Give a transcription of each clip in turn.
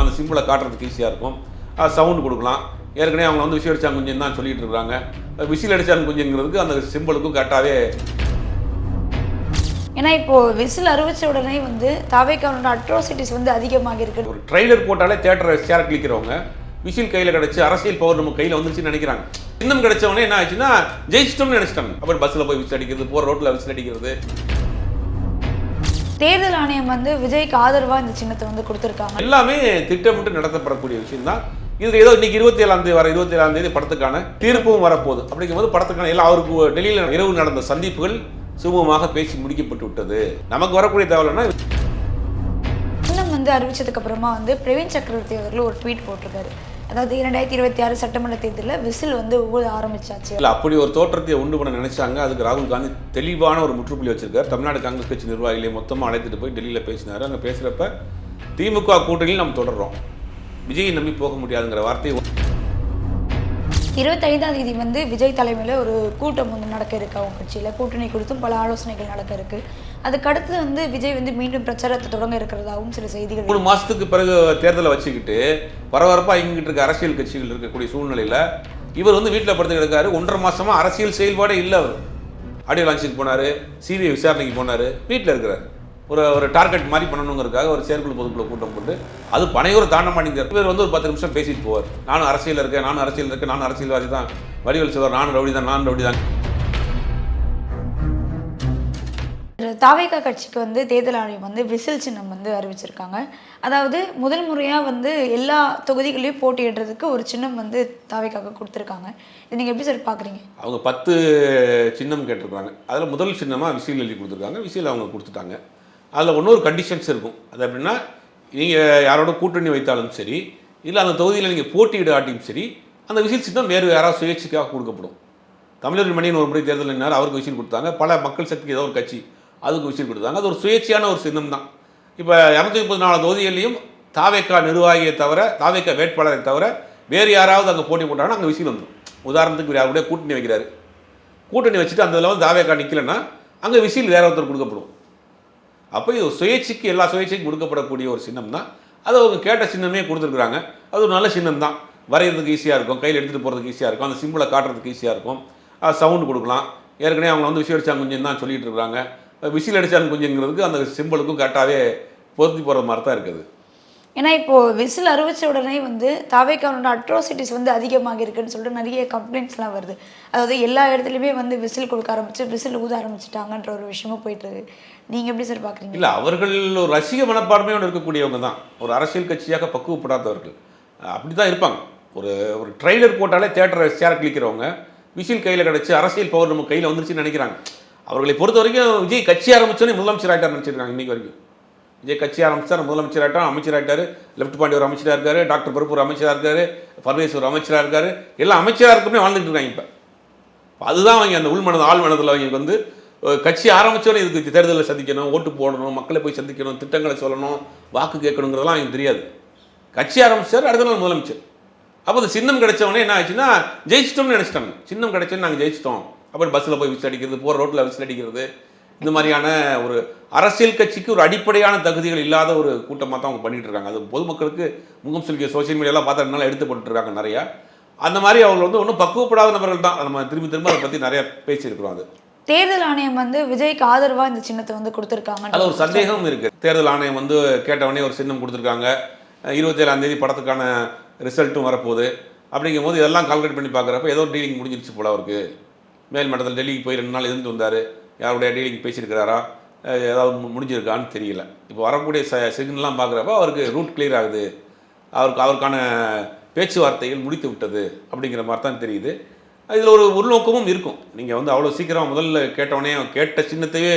இருக்கும் அந்த சிம்பிளை காட்டுறதுக்கு ஈஸியாக இருக்கும். சவுண்டு கொடுக்கலாம். ஏற்கனவே அவங்க வந்து விசில் அடிச்சாங்க குஞ்சன் தான் சொல்லிட்டு இருக்காங்க. விசில் அடிச்சாங்க குஞ்சுங்கிறதுக்கு அந்த சிம்பிளுக்கும் கரெக்டாகவே ஏன்னா இப்போ விசில் அறிவிச்ச உடனே வந்து தாவேக்கானோட அட்ராசிட்டிஸ் வந்து அதிகமாக இருக்கு. ஒரு ட்ரைலர் போட்டாலே தேட்டரை சேர கிளிக்கிறவங்க விசில் கையில் கிடச்சி அரசியல் பவர் நம்ம கையில் வந்துருச்சுன்னு நினைக்கிறாங்க. இன்னும் கிடைச்சவொடனே என்ன ஆச்சுன்னா ஜெயிச்சிட்டோம்னு நினைச்சிட்டாங்க. அப்புறம் பஸ்ஸில் போய் விசில் அடிக்கிறது போகிற ரோட்டில் விசில் அடிக்கிறது. தேர்தல் ஆணையம் வந்து விஜய்க்கு ஆதரவா இந்த சின்னத்தை வந்து கொடுத்துருக்காங்க. எல்லாமே திட்டமிட்டு நடத்தப்படக்கூடிய விஷயம் தான் இது ஏதோ இன்னைக்கு இருபத்தி ஏழாம் தேதி வர இருபத்தி ஏழாம் தேதி படத்துக்கான தீர்ப்பும் வரப்போகுது. அப்படிங்கும்போது படத்துக்கான எல்லாம் அவருக்கு டெல்லியில் இரவு நடந்த சந்திப்புகள் சுமூகமாக பேசி முடிக்கப்பட்டு விட்டது. நமக்கு வரக்கூடிய தகவல்னா வந்து அறிவிச்சதுக்கு அப்புறமா வந்து பிரவீன் சக்கரவர்த்தி அவர்கள் ஒரு ட்வீட் போட்டிருக்காரு. அதாவது இரண்டாயிரத்தி இருபத்தி ஆறு சட்டமன்ற தேர்தலில் விசில் வந்து ஊழ ஆரம்பிச்சாச்சு. இல்லை அப்படி ஒரு தோற்றத்தை உண்டு பண்ண நினைச்சாங்க. அதுக்கு ராகுல் காந்தி தெளிவான ஒரு முற்றுப்புள்ளி வச்சிருக்காரு. தமிழ்நாடு காங்கிரஸ் கட்சி நிர்வாகிகளை மொத்தமாக அழைத்துட்டு போய் டெல்லியில் பேசினார். அங்கே பேசுகிறப்ப திமுக கூட்டணியில் நம்ம தொடர்றோம். விஜயை நம்பி போக முடியாதுங்கிற வார்த்தையை இருபத்தைந்தாம் தேதி வந்து விஜய் தலைமையில் ஒரு கூட்டம் வந்து நடக்க இருக்கு அவங்க கட்சியில். கூட்டணி குறித்தும் பல ஆலோசனைகள் நடக்க இருக்கு. அதுக்கு அடுத்து வந்து விஜய் வந்து மீண்டும் பிரச்சாரத்தை தொடங்க இருக்கிறதாகவும் சில செய்திகள் மூணு மாசத்துக்கு பிறகு தேர்தலை வச்சுக்கிட்டு பரபரப்பா இங்கிட்டு இருக்க அரசியல் கட்சிகள் இருக்கக்கூடிய சூழ்நிலையில இவர் வந்து வீட்டில் படுத்து கிடக்காரு. ஒன்றரை மாசமா அரசியல் செயல்பாடே இல்லை அவர். ஆடியோ லான்ச்சுக்கு போனார் சிபிஐ விசாரணைக்கு போனார் வீட்டில் இருக்கிறார். ஒரு ஒரு டார்கெட் மாதிரி பண்ணணுங்கிறதுக்காக ஒரு செயற்குழு பொதுக்குழு கூட்டம் போட்டு அது பனையூர் தாண்ட மாட்டேங்கிறார் இவர் வந்து ஒரு பத்து நிமிஷம் பேசிட்டு போவார். நானும் அரசியல் இருக்கேன் நானும் அரசியல் இருக்கேன் நானும் அரசியல்வாதி தான். வடிவல் சொல்வார் நானும் ரவுடி தான் நானும் ரவுடி தான். தாவேகா கட்சிக்கு வந்து தேர்தல் ஆணையம் வந்து விசில் சின்னம் வந்து அறிவிச்சிருக்காங்க. அதாவது முதல் முறையாக வந்து எல்லா தொகுதிகளையும் போட்டியிடுறதுக்கு ஒரு சின்னம் வந்து தாவேக்காக கொடுத்துருக்காங்க. இது நீங்கள் எப்படி சார் பார்க்குறீங்க அவங்க பத்து சின்னம் கேட்டிருக்காங்க அதில் முதல் சின்னமாக விசில் எழுதி கொடுத்துருக்காங்க. விசில் அவங்க கொடுத்துட்டாங்க. அதில் இன்னொரு கண்டிஷன்ஸ் இருக்கும். அது எப்படின்னா நீங்கள் யாரோட கூட்டணி வைத்தாலும் சரி இல்லை அந்த தொகுதியில் நீங்கள் போட்டியிட ஆட்டியும் சரி அந்த விசில் சின்னம் வேறு யாராவது சுயேட்சைக்காக கொடுக்கப்படும். தமிழர் மணியன் ஒரு முறை தேர்தல் நின்னார் அவருக்கு விசில் கொடுத்தாங்க. பல மக்கள் சக்திக்கு ஏதோ ஒரு கட்சி அதுக்கு விசில் கொடுத்தாங்க. அது ஒரு சுயேட்சையான ஒரு சின்னம் தான். இப்போ இரநூத்தி முப்பத்தி நாலு தொகுதிகளையும் தாவேக்கா நிர்வாகியை தவிர தாவேக்கா வேட்பாளரை தவிர வேறு யாராவது அங்கே போட்டி போட்டாங்கன்னா அங்கே விசில் வந்துடும். உதாரணத்துக்கு இவர் யாருடைய கூட்டணி வைக்கிறாரு. கூட்டணி வச்சுட்டு அந்த வந்து தாவேக்கா நிற்கலைன்னா அங்கே விசில் வேற ஒருத்தர் கொடுக்கப்படும். அப்போ இது சுயேட்சைக்கு எல்லா சுயேட்சைக்கும் கொடுக்கப்படக்கூடிய ஒரு சின்னம் தான் அது அவங்க கேட்ட சின்னமே கொடுத்துருக்குறாங்க. அது ஒரு நல்ல சின்னம் தான் வரைகிறதுக்கு ஈஸியாக இருக்கும். கையில் எடுத்துகிட்டு போகிறதுக்கு ஈஸியாக இருக்கும். அந்த சிம்பிளை காட்டுறதுக்கு ஈஸியாக இருக்கும். சவுண்டு கொடுக்கலாம். ஏற்கனவே அவங்க வந்து விசில் அடிச்சாங்க குஞ்சன் தான் சொல்லிகிட்டு இருக்காங்க. விசில் அடிச்சாங்க குஞ்சுங்கிறதுக்கு அந்த சிம்பிளுக்கும் கரெக்டாகவே பொருத்தி போகிற மாதிரி தான் இருக்குது. ஏன்னா இப்போது விசில் அறிவிச்ச உடனே வந்து தாவேக்கானோட அட்ராசிட்டிஸ் வந்து அதிகமாக இருக்குன்னு சொல்லிட்டு நிறைய கம்ப்ளைண்ட்ஸ்லாம் வருது. அதாவது எல்லா இடத்துலையுமே வந்து விசில் கொடுக்க ஆரம்பிச்சு விசில் ஊத ஆரம்பிச்சிட்டாங்கன்ற ஒரு விஷயமும் போயிட்டுருக்கு நீங்கள் எப்படி சார் பார்க்குறீங்க இல்லை அவர்கள் ஒரு ரசிக மனப்பான்மையோடு இருக்கக்கூடியவங்க தான். ஒரு அரசியல் கட்சியாக பக்குவப்படாதவர்கள். அப்படி தான் இருப்பாங்க. ஒரு ஒரு ட்ரைலர் போட்டாலே தேட்டரை சேர கிளிக்கிறவங்க விசில் கையில் கிடச்சி அரசியல் பவர் நம்ம கையில் வந்துருச்சுன்னு நினைக்கிறாங்க. அவர்களை பொறுத்த வரைக்கும் விஜய் கட்சி ஆரம்பிச்சோன்னே முதலமைச்சர் ஆகிட்டார் நினச்சிருக்காங்க இன்னைக்கு வரைக்கும். விஜய் கட்சி ஆரம்பிச்சார் முதலமைச்சர் ஆகிட்டார் அமைச்சர் ஆகிட்டார் லெஃப்ட் பாண்டி ஒரு அமைச்சராக இருக்கார் டாக்டர் பருப்பு ஒரு அமைச்சராக இருக்கார் பர்வேஸ் ஒரு அமைச்சராக இருக்கார். எல்லாம் அமைச்சராக இருக்குமே வாழ்ந்துட்டு இருக்காங்க இப்போ. அதுதான் அவங்க அந்த உள்மனது ஆள் மனதில் அவங்க வந்து கட்சி ஆரம்பிச்சோன்னே இதுக்கு தேர்தலில் சந்திக்கணும் ஓட்டு போடணும் மக்களை போய் சந்திக்கணும் திட்டங்களை சொல்லணும் வாக்கு கேட்கணுங்கிறதெல்லாம் எனக்கு தெரியாது. கட்சி ஆரம்பித்தார் அடுத்த நாள் முதலமைச்சர். அப்போ அந்த சின்னம் கிடைச்சவொடனே என்ன ஆச்சுன்னா ஜெயிச்சிட்டோம்னு நினச்சிட்டாங்க. சின்னம் கிடைச்சோன்னு நாங்கள் ஜெயிச்சிட்டோம். அப்புறம் பஸ்ஸில் போய் விசில் அடிக்கிறது போகிற ரோட்டில் விசில் அடிக்கிறது இந்த மாதிரியான ஒரு அரசியல் கட்சிக்கு ஒரு அடிப்படையான தகுதிகள் இல்லாத ஒரு கூட்டமாக தான் அவங்க பண்ணிகிட்டு இருக்காங்க. அது பொதுமக்களுக்கு முகம் சொல்லிக்க சோஷியல் மீடியாலாம் பார்த்ததுனால எடுத்து போட்டுருக்காங்க நிறையா. அந்த மாதிரி அவங்க வந்து ஒன்றும் பக்குவப்படாத நபர்கள் தான். நம்ம திரும்பி திரும்ப அதை பற்றி நிறையா பேசியிருக்கிறோம் அது. தேர்தல் ஆணையம் வந்து விஜய்க்கு ஆதரவா இந்த சின்னத்தை வந்து கொடுத்துருக்காங்க அது ஒரு சந்தேகம் இருக்கு. தேர்தல் ஆணையம் வந்து கேட்டவொடனே ஒரு சின்னம் கொடுத்துருக்காங்க. இருபத்தேழாம் தேதி படத்துக்கான ரிசல்ட்டும் வரப்போகுது. அப்படிங்கும் போது இதெல்லாம் கால்குலேட் பண்ணி பார்க்குறப்ப ஏதோ டீலிங் முடிஞ்சிருச்சு போல அவருக்கு. மேல் மட்டத்தில் டெல்லிக்கு போய் ரெண்டு நாள் இருந்து வந்தார். யாருடைய டீலிங் பேசியிருக்கிறாரா? ஏதாவது முடிஞ்சிருக்கான்னு தெரியல. இப்போ வரக்கூடிய ச சிக்னல்லாம் பார்க்குறப்ப அவருக்கு ரூட் clear ஆகுது. அவருக்கு அவருக்கான பேச்சுவார்த்தைகள் முடித்து விட்டது அப்படிங்கிற மாதிரி தான் தெரியுது. இதில் ஒரு உள்நோக்கமும் இருக்கும். நீங்கள் வந்து அவ்வளோ சீக்கிரம் முதல்ல கேட்டவொடனே கேட்ட சின்னத்தையே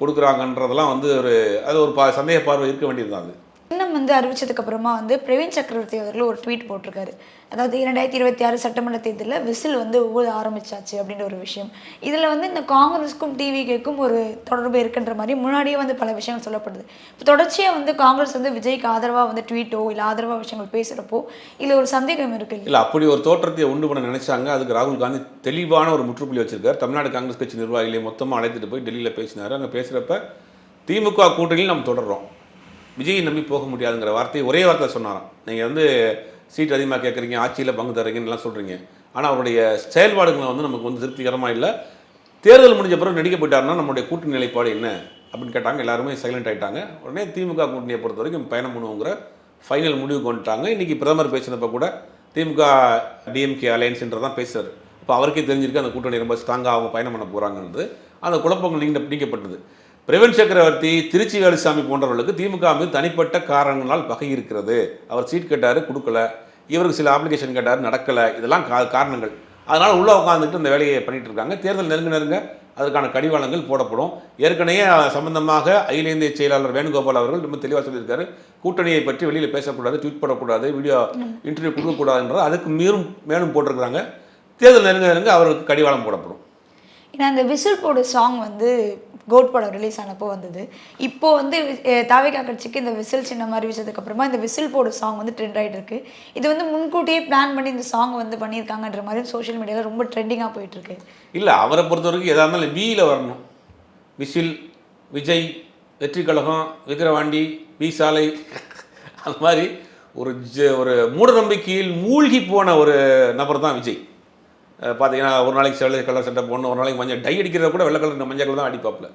கொடுக்குறாங்கன்றதெல்லாம் வந்து ஒரு அது ஒரு பா சந்தேக பார்வை இருக்க வேண்டியது தான் அது. சின்னம் வந்து அறிவிச்சதுக்கு அப்புறமா வந்து பிரவீன் சக்கரவர்த்தி அவர்கள் ஒரு ட்வீட் போட்டிருக்காரு. அதாவது இரண்டாயிரத்தி இருபத்தி ஆறு சட்டமன்ற தேர்தலில் விசில் வந்து ஊழ ஆரம்பிச்சாச்சு அப்படின்ற ஒரு விஷயம். இதில் வந்து இந்த காங்கிரஸுக்கும் டிவிகேக்கும் ஒரு தொடர்பு இருக்குன்ற மாதிரி முன்னாடியே வந்து பல விஷயங்கள் சொல்லப்படுது. இப்போ தொடர்ச்சியாக வந்து காங்கிரஸ் வந்து விஜய்க்கு ஆதரவாக வந்து ட்வீட்டோ இல்லை ஆதரவாக விஷயங்கள் பேசுகிறப்போ இதில் ஒரு சந்தேகம் இருக்கு இல்லை அப்படி ஒரு தோற்றத்தை உண்டு பண்ண நினைச்சாங்க. அதுக்கு ராகுல் காந்தி தெளிவான ஒரு முற்றுப்புள்ளி வச்சிருக்கார். தமிழ்நாடு காங்கிரஸ் கட்சி நிர்வாகிகளை மொத்தமாக அழைத்துட்டு போய் டெல்லியில் பேசினார். அங்கே பேசுகிறப்ப திமுக கூட்டணியில் நம்ம தொடர்றோம். விஜயை நம்பி போக முடியாதுங்கிற வார்த்தையை ஒரே வார்த்தை சொன்னாராம். நீங்கள் வந்து சீட் அதிகமாக கேட்குறீங்க ஆட்சியில் பங்கு தர்றீங்கன்னுலாம் சொல்கிறீங்க ஆனால் அவருடைய செயல்பாடுகளை வந்து நமக்கு வந்து திருப்திகரமாக இல்லை. தேர்தல் முடிஞ்ச பிறகு நடிக்க போயிட்டாருன்னா நம்மளுடைய கூட்டணி நிலைப்பாடு என்ன அப்படின்னு கேட்டாங்க. எல்லாருமே சைலண்ட் ஆகிட்டாங்க உடனே திமுக கூட்டணியை பொறுத்த வரைக்கும் பயணம் பண்ணுவோங்கிற ஃபைனல் முடிவுக்கு வந்துட்டாங்க. இன்றைக்கி பிரதமர் பேசினப்போ கூட திமுக டிஎம்கே அலையன்ஸ்ன்றதான் பேசுறாரு. இப்போ அவருக்கே தெரிஞ்சிருக்கு அந்த கூட்டணி ரொம்ப ஸ்ட்ராங்காக அவங்க பயணம் பண்ண போகிறாங்கன்றது அந்த குழப்பங்கள் நீங்க நீக்கப்பட்டது. பிரவீன் சக்கரவர்த்தி திருச்சி வேலுசாமி போன்றவர்களுக்கு திமுக மீது தனிப்பட்ட காரணங்களால் பகை இருக்கிறது. அவர் சீட் கேட்டார் கொடுக்கல. இவருக்கு சில அப்ளிகேஷன் கேட்டார் நடக்கலை. இதெல்லாம் கா காரணங்கள். அதனால் உள்ளே உட்காந்துட்டு இந்த வேலையை பண்ணிட்டு இருக்காங்க. தேர்தல் நெருங்க நெருங்க அதற்கான கடிவாளங்கள் போடப்படும். ஏற்கனவே சம்பந்தமாக அகில இந்திய செயலாளர் வேணுகோபால் அவர்கள் ரொம்ப தெளிவாக சொல்லியிருக்காரு. கூட்டணியை பற்றி வெளியில் பேசக்கூடாது ட்வீட் போடக்கூடாது வீடியோ இன்டர்வியூ கொடுக்கக்கூடாதுன்றது அதுக்கு மீறும் மேலும் போட்டிருக்கிறாங்க. தேர்தல் நெருங்க நெருங்க அவருக்கு கடிவாளம் போடப்படும். ஏன்னா அந்த விசில் போடு சாங் வந்து கோட் படம் ரிலீஸ் ஆனப்போ வந்தது. இப்போ வந்து அஹ், தாவேகா கட்சிக்கு இந்த விசில் சின்ன மாதிரி விஷயத்துக்கு அப்புறமா இந்த விசில் போடு சாங் வந்து ட்ரெண்ட் ஆகிட்டு இருக்கு இது வந்து முன்கூட்டியே பிளான் பண்ணி இந்த சாங் வந்து பண்ணியிருக்காங்கன்ற மாதிரி சோஷியல் மீடியாவில் ரொம்ப ட்ரெண்டிங்காக போயிட்டு இருக்கு இல்லை அவரை பொறுத்த வரைக்கும் எதாக இருந்தாலும் வியில் வரணும். விசில் விஜய் வெற்றி கழகம் விக்கிரவாண்டி வி சாலை அந்த மாதிரி ஒரு ஜ ஒரு மூடநம்பிக்கையில் மூழ்கி போன ஒரு நபர் தான் விஜய். பார்த்தீங்கன்னா ஒரு நாளைக்கு வெள்ளை கலர் சட்டை போடணும் ஒரு நாளைக்கு மஞ்சள் டை அடிக்கிறத கூட வெள்ளை கலர் மஞ்சள் கலர் தான் அடிப்பாப்புல.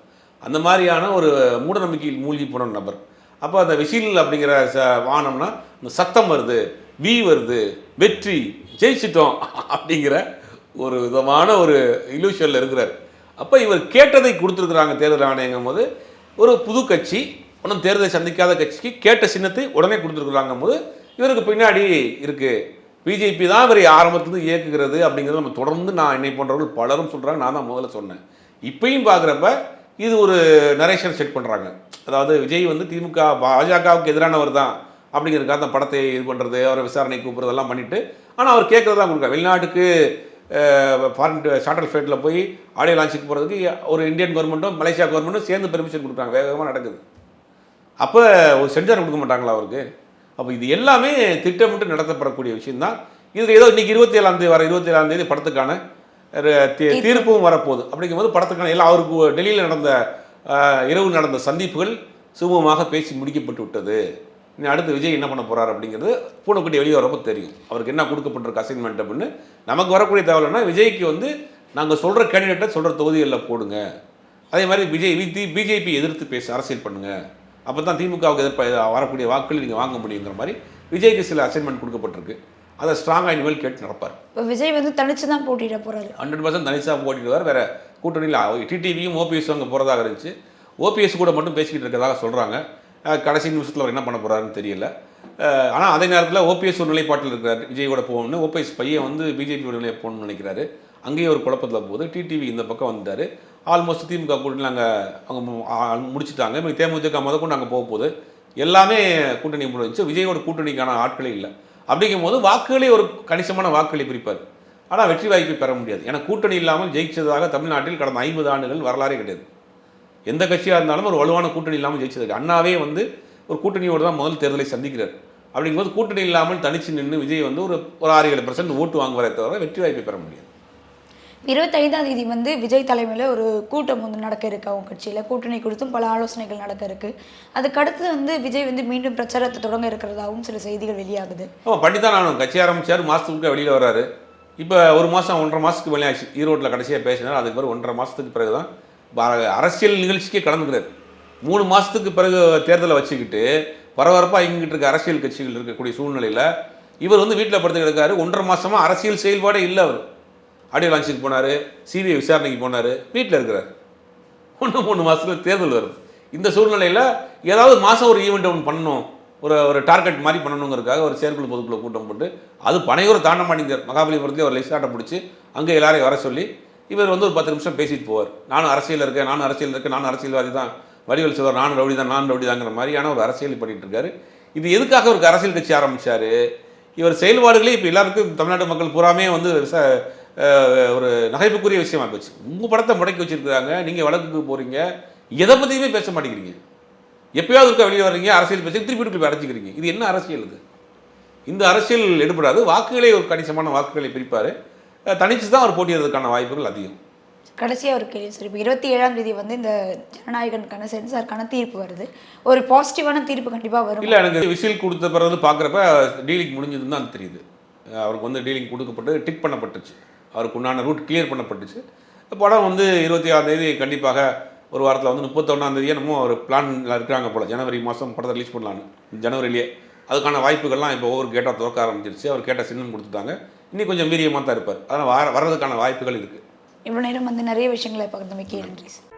அந்த மாதிரியான ஒரு மூடநம்பிக்கையில் மூழ்கி போன நபர். அப்போ அந்த விசில் அப்படிங்கிற ச வானம்னா இந்த சத்தம் வருது வி வருது வெற்றி ஜெயிச்சிட்டோம் அப்படிங்கிற ஒரு விதமான ஒரு இலூஷனில் இருக்கிறார். அப்போ இவர் கேட்டதை கொடுத்துருக்குறாங்க தேர்தல் ஆணையங்கும் போது ஒரு புது கட்சி ஒன்றும் தேர்தலை சந்திக்காத கட்சிக்கு கேட்ட சின்னத்தை உடனே கொடுத்துருக்குறாங்கும் போது இவருக்கு பின்னாடி இருக்குது பிஜேபி தான் இவரை ஆரம்பத்துலேருந்து இயக்குகிறது அப்படிங்கிறத நம்ம தொடர்ந்து நான் என்னை போன்றவர்கள் பலரும் சொல்கிறாங்க நான் தான் முதல்ல சொன்னேன். இப்பையும் பார்க்குறப்ப இது ஒரு நரேஷன் செட் பண்ணுறாங்க அதாவது விஜய் வந்து திமுக பாஜகவுக்கு எதிரானவர் தான் அப்படிங்கிறதுக்காக அந்த படத்தை இது பண்ணுறது அவரை விசாரணை கூப்பிட்றதெல்லாம் பண்ணிவிட்டு ஆனால் அவர் கேட்குறதா கொடுக்க வெளிநாட்டுக்கு ஃபாரின் சாட்டல் ஃப்ளைட்டில் போய் ஆடியோ லான்ச்சுக்கு போகிறதுக்கு ஒரு இந்தியன் கவர்மெண்ட்டும் மலேசியா கவர்மெண்ட்டும் சேர்ந்து பெர்மிஷன் கொடுக்குறாங்க. வேகமாக நடக்குது. அப்போ ஒரு சென்சார் கொடுக்க மாட்டாங்களா அவருக்கு? அப்போ இது எல்லாமே திட்டமிட்டு நடத்தப்படக்கூடிய விஷயம்தான். இதில் ஏதோ இன்னைக்கு இருபத்தி ஏழாம் தேதி வர இருபத்தி ஏழாம் தேதி படத்துக்கான தீர்ப்பும் வரப்போகுது. அப்படிங்கும்போது படத்துக்கான எல்லாம் அவருக்கு டெல்லியில் நடந்த இரவு நடந்த சந்திப்புகள் சுமூகமாக பேசி முடிக்கப்பட்டு விட்டது. இனி அடுத்து விஜய் என்ன பண்ண போறார் அப்படிங்கிறது பூனைக்குட்டி வெளியே வரப்போ தெரியும். அவருக்கு என்ன கொடுக்கப்பட்டிருக்கு அசைன்மெண்ட் அப்படின்னு. நமக்கு வரக்கூடிய தேவைன்னா விஜய்க்கு வந்து நாங்கள் சொல்கிற கேண்டிடேட்டை சொல்கிற தொகுதிகளில் போடுங்க. அதே மாதிரி விஜய் வி பிஜேபி எதிர்த்து பேச அரசியல் பண்ணுங்க. அப்போ தான் திமுகவுக்கு எதிர்ப்ப வரக்கூடிய வாக்குகள் நீங்கள் வாங்க முடியுங்கிற மாதிரி விஜய்க்கு சில அசைன்மெண்ட் கொடுக்கப்பட்டிருக்கு. அதை ஸ்ட்ராங்காக இனிமேல் கேட்டு நடப்பார். இப்போ விஜய் வந்து தனிச்சு தான் போட்டியிட போறாரு. ஹண்ட்ரட் பர்சன்ட் தனிசாக போட்டிடுவார் வேற கூட்டணியில் டிடிவியும் ஓபிஎஸ் அங்கே போகிறதாக இருந்துச்சு. ஓபிஎஸ் கூட மட்டும் பேசிக்கிட்டு இருக்கிறதாக சொல்கிறாங்க கடைசி நிமிஷத்தில் அவர் என்ன பண்ண போகிறாருன்னு தெரியல. ஆனால் அதே நேரத்தில் ஓபிஎஸ் ஒரு நிலைப்பாட்டில் இருக்கிறார். விஜயோட போகணும்னு ஓபிஎஸ் பையன் வந்து பிஜேபி ஒரு நிலையை போகணும்னு நினைக்கிறாரு. அங்கேயே ஒரு குழப்பத்தில் போகுது. டிடிவி இந்த பக்கம் வந்துட்டார். ஆல்மோஸ்ட் திமுக கூட்டணி நாங்கள் அவங்க முடிச்சுட்டாங்க. இப்போ தேமுதிக முத கொண்டு அங்கே போக போகுது. எல்லாமே கூட்டணி முடிஞ்சு விஜயோட கூட்டணிக்கான ஆட்களே இல்லை. அப்படிங்கும்போது வாக்குகளே ஒரு கணிசமான வாக்குகளை பிரிப்பார். ஆனால் வெற்றி வாய்ப்பை பெற முடியாது. ஏன்னா கூட்டணி இல்லாமல் ஜெயிச்சதாக தமிழ்நாட்டில் கடந்த ஐம்பது ஆண்டுகள் வரலாறே கிடையாது. எந்த கட்சியாக இருந்தாலும் ஒரு வலுவான கூட்டணி இல்லாமல் ஜெயிச்சது அண்ணாவே வந்து ஒரு கூட்டணியோடு தான் முதல் தேர்தலை சந்திக்கிறார். அப்படிங்கும்போது கூட்டணி இல்லாமல் தனிச்சு நின்று விஜய் வந்து ஒரு ஒரு ஆறு ஏழு பர்சன்ட் ஓட்டு வாங்குவதை தவிர வெற்றி வாய்ப்பை பெற முடியாது. இருபத்தைந்தாம் தேதி வந்து விஜய் தலைமையில் ஒரு கூட்டம் வந்து நடக்க இருக்கு அவங்க கட்சியில். கூட்டணி குறித்தும் பல ஆலோசனைகள் நடக்க இருக்கு. அதுக்கடுத்து வந்து விஜய் வந்து மீண்டும் பிரச்சாரத்தை தொடங்க இருக்கிறதாகவும் சில செய்திகள் வெளியாகுது. ஓ பண்ணி நானும் கட்சி ஆரம்பிச்சார் மாதத்துக்கு வெளியில் வராரு இப்போ ஒரு மாதம் ஒன்றரை மாதத்துக்கு மேலே ஆச்சு. ஈரோட்டில் கடைசியாக பேசினார். அதுக்கு பிறகு ஒன்றரை மாதத்துக்கு பிறகு தான் அரசியல் நிகழ்ச்சிக்கே கலந்துக்கிறார். மூணு மாதத்துக்கு பிறகு தேர்தலை வச்சுக்கிட்டு பரபரப்பாக இங்கிட்டு இருக்க அரசியல் கட்சிகள் இருக்கக்கூடிய சூழ்நிலையில் இவர் வந்து வீட்டில் படுத்து கிடக்காரு ஒன்றரை மாதமாக அரசியல் செயல்பாடே இல்லை அவர். ஆடியோ லான்ச்சுக்கு போனார் சிபிஐ விசாரணைக்கு போனார் வீட்டில் இருக்கிறார். ஒன்று மூணு மாதத்தில் தேர்தல் வருது. இந்த சூழ்நிலையில் ஏதாவது மாதம் ஒரு ஈவெண்ட் ஒன்று பண்ணணும் ஒரு ஒரு டார்கெட் மாதிரி பண்ணணுங்கிறதுக்காக ஒரு செயற்குழு பொதுக்குழு கூட்டம் போட்டு அது பனையூர் தாண்ட மாட்டேங்கிறார் மகாபலிபுரத்துலேயே ஒரு லிஸ்டாட்டை பிடிச்சி அங்கே எல்லாரையும் வர சொல்லி இவர் வந்து ஒரு பத்து நிமிஷம் பேசிட்டு போவார். நானும் அரசியல் இருக்கேன் நானும் அரசியல் இருக்கேன் நானும் அரசியல்வாதி தான் வடிவல் சொல்வார் நானும் ரவுடி தான் நானும் ரவுடி தாங்கிற மாதிரியான ஒரு அரசியல் பண்ணிட்டு இருக்காரு. இது எதுக்காக ஒரு அரசியல் கட்சி ஆரம்பித்தார் இவர் செயல்பாடுகளே இப்போ எல்லாருக்கும் தமிழ்நாட்டு மக்கள் பூராமே வந்து ஒரு நகைப்புக்குரிய விஷயமா போச்சு. உங்கள் படத்தை முடக்கி வச்சிருக்காங்க நீங்கள் வழக்குக்கு போகிறீங்க எதை பற்றியுமே பேச மாட்டேங்கிறீங்க. எப்பயாவது இருக்க வெளியே வர்றீங்க அரசியல் பேசி திருப்பி திருப்பி அடைச்சிக்கிறீங்க இது என்ன அரசியல் இது இந்த அரசியல் எடுபடாது வாக்குகளே ஒரு கணிசமான வாக்குகளை பிரிப்பார். தனிச்சு தான் அவர் போட்டியிடுறதுக்கான வாய்ப்புகள் அதிகம். கடைசியாக ஒரு கேள்வி சார். இப்போ இருபத்தி ஏழாம் தேதி வந்து இந்த ஜனநாயகனுக்கான சென்சாருக்கான தீர்ப்பு வருது. ஒரு பாசிட்டிவான தீர்ப்பு கண்டிப்பாக வரும்? இல்லை எனக்கு விசில் கொடுத்த பிறகு பார்க்குறப்ப டீலிங் முடிஞ்சதுன்னு தான் தெரியுது. அவருக்கு வந்து டீலிங் கொடுக்கப்பட்டு டிக் பண்ணப்பட்டுச்சு. அவருக்கு உண்டான ரூட் கிளியர் பண்ணப்பட்டுச்சு படம் வந்து இருபத்தி ஆறாந்தேதி கண்டிப்பாக ஒரு வாரத்தில் வந்து முப்பத்தொன்னாந்தேதி என்னமோ ஒரு பிளான்ல இருக்கிறாங்க போல். ஜனவரி மாதம் படத்தை ரிலீஸ் பண்ணலான்னு ஜனவரிலேயே அதுக்கான வாய்ப்புகள்லாம் இப்போ ஒவ்வொரு கேட்டால் திறக்க ஆரம்பிச்சிருச்சு. அவர் கேட்ட சின்னம் கொடுத்துட்டாங்க. இன்னும் கொஞ்சம் வீரியமாக தான் இருப்பார். அதனால் வர வர்றதுக்கான வாய்ப்புகள் இருக்குது இவ்வளோ நேரம் வந்து நிறைய விஷயங்களை பகிர்ந்தமைக்கு நன்றி சார்.